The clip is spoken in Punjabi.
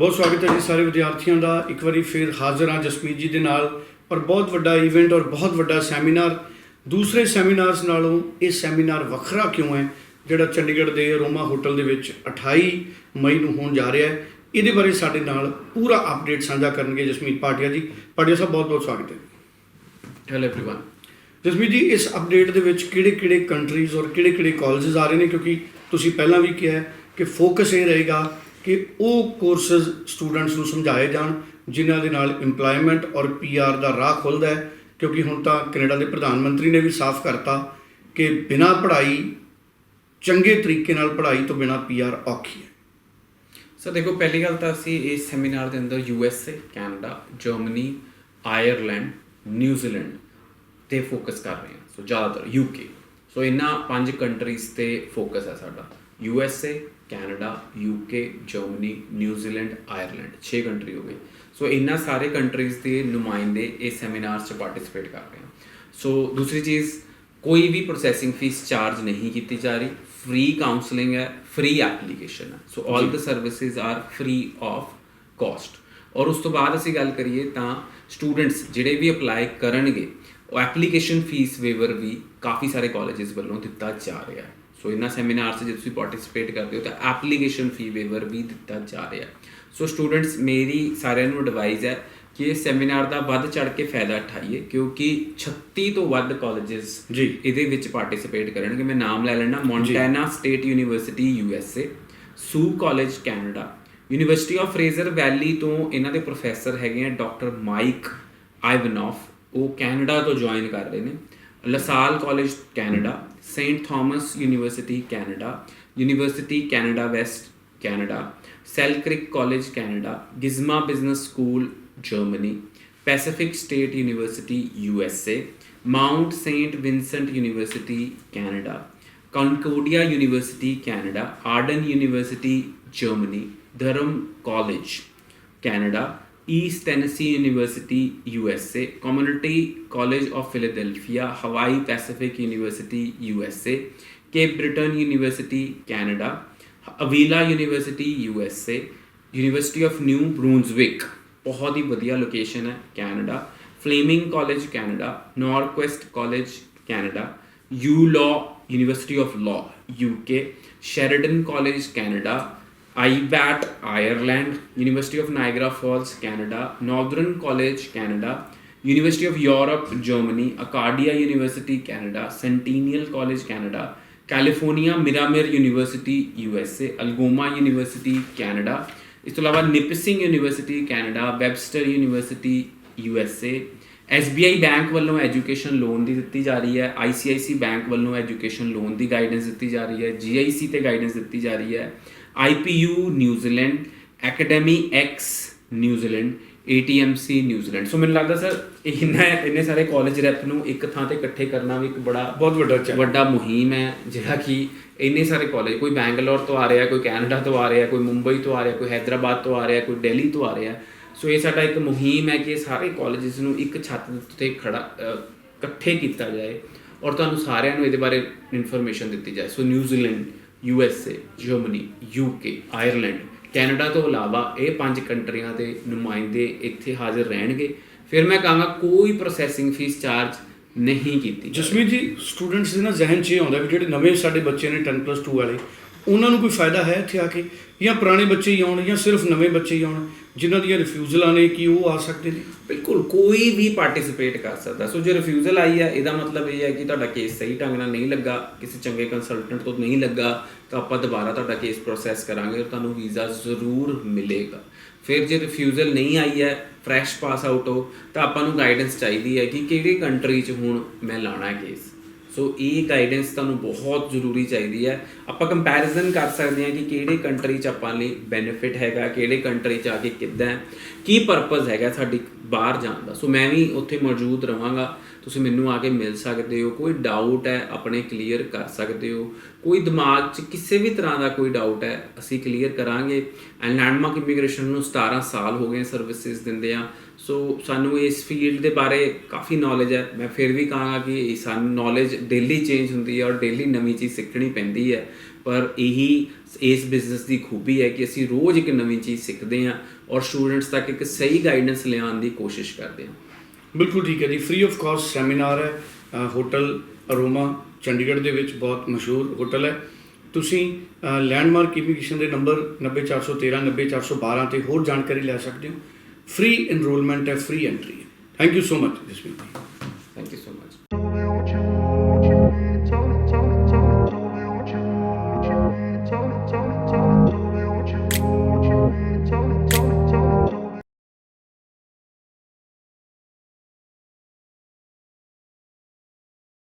ਬਹੁਤ ਸਵਾਗਤ ਹੈ ਜੀ ਸਾਰੇ ਵਿਦਿਆਰਥੀਆਂ ਦਾ ਇੱਕ ਵਾਰੀ ਫਿਰ ਹਾਜ਼ਰ ਹਾਂ ਜਸਮੀਤ ਜੀ ਦੇ ਨਾਲ ਔਰ ਬਹੁਤ ਵੱਡਾ ਇਵੈਂਟ ਔਰ ਬਹੁਤ ਵੱਡਾ ਸੈਮੀਨਾਰ ਦੂਸਰੇ ਸੈਮੀਨਾਰਸ ਨਾਲੋਂ ਇਹ ਸੈਮੀਨਾਰ ਵੱਖਰਾ ਕਿਉਂ ਹੈ ਜਿਹੜਾ ਚੰਡੀਗੜ੍ਹ ਦੇ ਰੋਮਾ ਹੋਟਲ ਦੇ ਵਿੱਚ 28 ਮਈ ਨੂੰ ਹੋਣ ਜਾ ਰਿਹਾ ਹੈ ਇਹਦੇ ਬਾਰੇ ਸਾਡੇ ਨਾਲ ਪੂਰਾ ਅਪਡੇਟ ਸਾਂਝਾ ਕਰਨਗੇ ਜਸਮੀਤ ਪਾਟਿਆ ਜੀ ਪਾਟਿਆ ਸਾਹਿਬ ਬਹੁਤ ਬਹੁਤ ਸਵਾਗਤ ਹੈ ਹੈਲੋ एवरीवन ਜਸਮੀਤ ਜੀ ਇਸ ਅਪਡੇਟ ਦੇ ਵਿੱਚ ਕਿਹੜੇ-ਕਿਹੜੇ ਕੰਟਰੀਜ਼ ਔਰ ਕਿਹੜੇ-ਕਿਹੜੇ ਕਾਲਜਸ ਆ ਰਹੇ ਨੇ ਕਿਉਂਕਿ ਤੁਸੀਂ ਪਹਿਲਾਂ ਵੀ ਕਿਹਾ ਹੈ ਕਿ ਫੋਕਸ ਇਹ ਰਹੇਗਾ ਕਿ ਉਹ ਕੋਰਸਸ ਸਟੂਡੈਂਟਸ ਨੂੰ ਸਮਝਾਏ ਜਾਣ, ਜਿਨ੍ਹਾਂ ਦੇ ਨਾਲ EMPLOYMENT ਔਰ PR ਦਾ ਰਾਹ ਖੁੱਲਦਾ ਹੈ, ਕਿਉਂਕਿ ਹੁਣ ਤਾਂ ਕੈਨੇਡਾ ਦੇ ਪ੍ਰਧਾਨ ਮੰਤਰੀ ਨੇ ਵੀ ਸਾਫ਼ ਕਰਤਾ ਕਿ ਬਿਨਾਂ ਪੜ੍ਹਾਈ, ਚੰਗੇ ਤਰੀਕੇ ਨਾਲ ਪੜ੍ਹਾਈ ਤੋਂ ਬਿਨਾਂ PR ਔਖੀ ਹੈ। ਸਰ, ਦੇਖੋ, ਪਹਿਲੀ ਗੱਲ ਤਾਂ ਅਸੀਂ ਇਸ ਸੈਮੀਨਾਰ ਦੇ ਅੰਦਰ U S A Canada, Germany, Ireland New Zealand ਤੇ ਫੋਕਸ ਕਰ ਰਹੇ ਹਾਂ। ਸੋ ਜ਼ਿਆਦਾਤਰ ਯੂ ਕੇ ਸੋ ਇਹਨਾਂ ਪੰਜ ਕੰਟਰੀਜ਼ ਤੇ ਫੋਕਸ ਹੈ ਸਾਡਾ। U S A Canada U K Germany New Zealand Ireland 6 country ਹੋ ਗਏ। ਸੋ ਇਹਨਾਂ ਸਾਰੇ ਕੰਟਰੀਜ਼ ਦੇ ਨੁਮਾਇੰਦੇ ਇਸ ਸੈਮੀਨਾਰ 'ਚ ਪਾਰਟਿਸਿਪੇਟ ਕਰ ਰਹੇ ਹਨ। ਸੋ ਦੂਸਰੀ ਚੀਜ਼ ਕੋਈ ਵੀ ਪ੍ਰੋਸੈਸਿੰਗ ਫੀਸ ਚਾਰਜ ਨਹੀਂ ਕੀਤੀ ਜਾ ਰਹੀ। ਫ੍ਰੀ ਕਾਉਂਸਲਿੰਗ ਹੈ ਫ੍ਰੀ ਐਪਲੀਕੇਸ਼ਨ ਹੈ। So all the services are free of cost ਔਰ ਉਸ ਤੋਂ ਬਾਅਦ ਅਸੀਂ ਗੱਲ ਕਰੀਏ ਤਾਂ ਸਟੂਡੈਂਟਸ ਜਿਹੜੇ ਵੀ ਅਪਲਾਈ ਕਰਨਗੇ ਉਹ ਐਪਲੀਕੇਸ਼ਨ ਫੀਸ ਵੇਵਰ ਵੀ ਕਾਫੀ ਸਾਰੇ ਕਾਲਜਸ ਵੱਲੋਂ ਦਿੱਤਾ ਜਾ ਰਿਹਾ ਹੈ। ਸੋ ਇਹਨਾਂ ਸੈਮੀਨਾਰ 'ਚ ਜੇ ਤੁਸੀਂ ਪਾਰਟਿਸਿਪੇਟ ਕਰਦੇ ਹੋ ਤਾਂ ਐਪਲੀਕੇਸ਼ਨ ਫੀ ਵੇਵਰ ਵੀ ਦਿੱਤਾ ਜਾ ਰਿਹਾ। ਸੋ ਸਟੂਡੈਂਟਸ ਮੇਰੀ ਸਾਰਿਆਂ ਨੂੰ ਐਡਵਾਈਸ ਹੈ ਕਿ ਇਸ ਸੈਮੀਨਾਰ ਦਾ ਵੱਧ ਚੜ ਕੇ ਫਾਇਦਾ ਉਠਾਈਏ ਕਿਉਂਕਿ 36 ਤੋਂ ਵੱਧ ਕਾਲਜਸ ਜੀ। ਇਹਦੇ ਵਿੱਚ ਪਾਰਟਿਸਿਪੇਟ ਕਰਨਗੇ। ਮੈਂ ਨਾਮ ਲੈ ਲੈਣਾ Montana State University U S A ਸੂ College Canada University of Fraser Valley ਤੋਂ ਇਹਨਾਂ ਦੇ ਪ੍ਰੋਫੈਸਰ ਹੈਗੇ ਆ ਡਾਕਟਰ ਮਾਈਕ ਆਈਵਨੋਫ ਉਹ ਕੈਨੇਡਾ ਤੋਂ ਜੁਆਇਨ ਕਰ ਰਹੇ ਨੇ। LaSalle College Canada St. Thomas University, Canada, University Canada West, Canada, Selkirk College, Canada, Gizma Business School, Germany, Pacific State University, USA, Mount St. Vincent University, Canada, Concordia University, Canada, Arden University, Germany, Durham College, Canada, College Canada East Tennessee University U S A Community College of Philadelphia Hawaii Pacific University U S A Cape Breton University Canada Avila University U S A University of New Brunswick ਬਹੁਤ ਹੀ ਵਧੀਆ ਲੋਕੇਸ਼ਨ ਹੈ Canada Fleming College Canada Northwest College Canada U Law University of Law UK Sheridan College Canada IBAT Ireland University of Niagara Falls Canada Northern College Canada University of Europe Germany Acadia University Canada Centennial College Canada California Miramar University U S A Algoma University Canada ਇਸ ਤੋਂ ਇਲਾਵਾ Nipissing University Canada Webster University U S A SBI bank ਵੱਲੋਂ ਐਜੂਕੇਸ਼ਨ ਲੋਨ ਦੀ ਦਿੱਤੀ ਜਾ ਰਹੀ ਹੈ ICICI ਬੈਂਕ ਵੱਲੋਂ ਐਜੂਕੇਸ਼ਨ ਲੋਨ ਦੀ ਗਾਈਡੈਂਸ ਦਿੱਤੀ ਜਾ ਰਹੀ ਹੈ GIC ਤੇ ਗਾਈਡੈਂਸ ਦਿੱਤੀ ਜਾ ਰਹੀ ਹੈ IPU New Zealand Academy X New Zealand ATMC New Zealand so ਮੈਨੂੰ ਲੱਗਦਾ ਸਰ ਇਹਨਾਂ ਇੰਨੇ ਸਾਰੇ ਕਾਲਜ ਰੈਪ ਨੂੰ ਇੱਕ ਥਾਂ ਤੇ ਇਕੱਠੇ ਕਰਨਾ ਵੀ ਇੱਕ ਬੜਾ ਬਹੁਤ ਵੱਡਾ ਵੱਡਾ ਮੁਹਿੰਮ ਹੈ ਜਿਹੜਾ ਕਿ ਇੰਨੇ ਸਾਰੇ ਕਾਲਜ ਕੋਈ ਬੈਂਗਲੌਰ ਤੋਂ ਆ ਰਿਹਾ ਕੋਈ ਕੈਨੇਡਾ ਤੋਂ ਆ ਰਿਹਾ ਕੋਈ ਮੁੰਬਈ ਤੋਂ ਆ ਰਿਹਾ ਕੋਈ ਹైదరాబాద్ ਤੋਂ ਆ ਰਿਹਾ ਕੋਈ ਦਿੱਲੀ ਤੋਂ ਆ ਰਿਹਾ। ਸੋ ਇਹ ਸਾਡਾ ਇੱਕ ਮੁਹਿੰਮ ਹੈ ਕਿ ਸਾਰੇ ਕਾਲਜਸ ਨੂੰ ਇੱਕ ਛੱਤ ਉੱਤੇ ਖੜਾ ਇਕੱਠੇ ਕੀਤਾ ਜਾਏ ਔਰ ਤੁਹਾਨੂੰ ਸਾਰਿਆਂ ਨੂੰ ਇਹਦੇ ਬਾਰੇ ਇਨਫੋਰਮੇਸ਼ਨ ਦਿੱਤੀ ਜਾਏ। So New Zealand U S A, Germany, U K, Ireland. Canada ਤੋਂ ਇਲਾਵਾ ਇਹ ਪੰਜ ਕੰਟਰੀਆਂ ਦੇ ਨੁਮਾਇੰਦੇ ਇੱਥੇ ਹਾਜ਼ਰ ਰਹਿਣਗੇ। ਫਿਰ ਮੈਂ ਕਹਾਂਗਾ ਕੋਈ ਪ੍ਰੋਸੈਸਿੰਗ ਫੀਸ ਚਾਰਜ ਨਹੀਂ ਕੀਤੀ ਜਾਵੇਗੀ। ਜਸਮੀਤ ਜੀ ਸਟੂਡੈਂਟਸ ਦੇ ਨਾ ਜ਼ਿਹਨ 'ਚ ਇਹ ਆਉਂਦਾ ਵੀ ਜਿਹੜੇ ਨਵੇਂ ਸਾਡੇ ਬੱਚੇ ਨੇ 10+2 ਵਾਲੇ, ਉਹਨਾਂ ਨੂੰ ਕੋਈ ਫਾਇਦਾ ਹੈ ਇੱਥੇ ਆ ਕੇ? ਜਾਂ ਪੁਰਾਣੇ ਬੱਚੇ ਹੀ ਆਉਣ ਜਾਂ ਸਿਰਫ ਨਵੇਂ ਬੱਚੇ ਹੀ ਆਉਣ? ਜਿਨ੍ਹਾਂ ਦੀਆਂ ਰਿਫਿਊਜ਼ਲਾਂ ਨੇ ਕਿ ਉਹ ਆ ਸਕਦੇ ਨੇ? ਬਿਲਕੁਲ, ਕੋਈ ਵੀ ਪਾਰਟਿਸਿਪੇਟ ਕਰ ਸਕਦਾ। ਸੋ ਜੇ ਰਿਫਿਊਜ਼ਲ ਆਈ ਹੈ, ਇਹਦਾ ਮਤਲਬ ਇਹ ਹੈ ਕਿ ਤੁਹਾਡਾ ਕੇਸ ਸਹੀ ਢੰਗ ਨਾਲ ਨਹੀਂ ਲੱਗਾ, ਕਿਸੇ ਚੰਗੇ ਕੰਸਲਟੈਂਟ ਤੋਂ ਨਹੀਂ ਲੱਗਾ, ਤਾਂ ਆਪਾਂ ਦੁਬਾਰਾ ਤੁਹਾਡਾ ਕੇਸ ਪ੍ਰੋਸੈਸ ਕਰਾਂਗੇ ਔਰ ਤੁਹਾਨੂੰ ਵੀਜ਼ਾ ਜ਼ਰੂਰ ਮਿਲੇਗਾ। ਫਿਰ ਜੇ ਰਿਫਿਊਜ਼ਲ ਨਹੀਂ ਆਈ ਹੈ ਫਰੈਸ਼ ਪਾਸ ਆਊਟ ਹੋ, ਤਾਂ ਆਪਾਂ ਨੂੰ ਗਾਈਡੈਂਸ ਚਾਹੀਦੀ ਹੈ ਕਿ ਕਿਹੜੀ ਕੰਟਰੀ 'ਚ ਹੁਣ ਮੈਂ ਲਾਣਾ ਕੇਸ ਸੋ ਇਹ ਗਾਈਡੈਂਸ ਤੁਹਾਨੂੰ ਬਹੁਤ ਜ਼ਰੂਰੀ ਚਾਹੀਦੀ ਹੈ। ਆਪਾਂ ਕੰਪੈਰੀਜ਼ਨ ਕਰ ਸਕਦੇ ਹਾਂ ਕਿ ਕਿਹੜੇ ਕੰਟਰੀ 'ਚ ਆਪਾਂ ਲਈ ਬੈਨੀਫਿਟ ਹੈਗਾ, ਕਿਹੜੇ ਕੰਟਰੀ 'ਚ ਆ ਕੇ ਕਿੱਦਾਂ ਕੀ ਪਰਪਸ ਹੈਗਾ ਸਾਡੀ ਬਾਹਰ ਜਾਣ ਦਾ। ਸੋ ਮੈਂ ਵੀ ਉੱਥੇ ਮੌਜੂਦ ਰਵਾਂਗਾ। ਤੁਸੀਂ ਮੈਨੂੰ ਆ ਕੇ ਮਿਲ ਸਕਦੇ ਹੋ। ਕੋਈ ਡਾਊਟ ਹੈ, ਆਪਣੇ ਕਲੀਅਰ ਕਰ ਸਕਦੇ ਹੋ। ਕੋਈ ਦਿਮਾਗ 'ਚ ਕਿਸੇ ਵੀ ਤਰ੍ਹਾਂ ਦਾ ਕੋਈ ਡਾਊਟ ਹੈ, ਅਸੀਂ ਕਲੀਅਰ ਕਰਾਂਗੇ। ਐਂਡ ਲੈਂਡਮਾਰਕ ਇਮੀਗ੍ਰੇਸ਼ਨ ਨੂੰ 17 ਸਾਲ ਹੋ ਗਏ ਸਰਵਿਸਿਜ਼ ਦਿੰਦੇ ਆ ਸੋ ਸਾਨੂੰ ਇਸ ਫੀਲਡ ਦੇ ਬਾਰੇ ਕਾਫੀ ਨੌਲੇਜ ਹੈ। ਮੈਂ ਫਿਰ ਵੀ ਕਹਾਂਗਾ ਕਿ ਇਹ ਸਾਨੂੰ ਨੌਲੇਜ ਡੇਲੀ ਚੇਂਜ ਹੁੰਦੀ ਹੈ ਔਰ ਡੇਲੀ ਨਵੀਂ ਚੀਜ਼ ਸਿੱਖਣੀ ਪੈਂਦੀ ਹੈ। ਪਰ ਇਹੀ ਇਸ ਬਿਜ਼ਨਸ ਦੀ ਖੂਬੀ ਹੈ ਕਿ ਅਸੀਂ ਰੋਜ਼ ਇੱਕ ਨਵੀਂ ਚੀਜ਼ ਸਿੱਖਦੇ ਹਾਂ ਔਰ ਸਟੂਡੈਂਟਸ ਤੱਕ ਇੱਕ ਸਹੀ ਗਾਈਡੈਂਸ ਲਿਆਉਣ ਦੀ ਕੋਸ਼ਿਸ਼ ਕਰਦੇ ਹਾਂ। ਬਿਲਕੁਲ ਠੀਕ ਹੈ ਜੀ। ਫ੍ਰੀ ਆਫ ਕਾਸਟ ਸੈਮੀਨਾਰ ਹੈ। ਹੋਟਲ ਅਰੋਮਾ ਚੰਡੀਗੜ੍ਹ ਦੇ ਵਿੱਚ ਬਹੁਤ ਮਸ਼ਹੂਰ ਹੋਟਲ ਹੈ। ਤੁਸੀਂ ਲੈਂਡਮਾਰਕ ਇਮੀਗ੍ਰੇਸ਼ਨ ਦੇ ਨੰਬਰ 90413 90412 ਤੇ ਹੋਰ ਜਾਣਕਾਰੀ ਲੈ ਸਕਦੇ ਹੋ। free enrollment and free entry. Thank you so much, Jasmine. Thank you so much.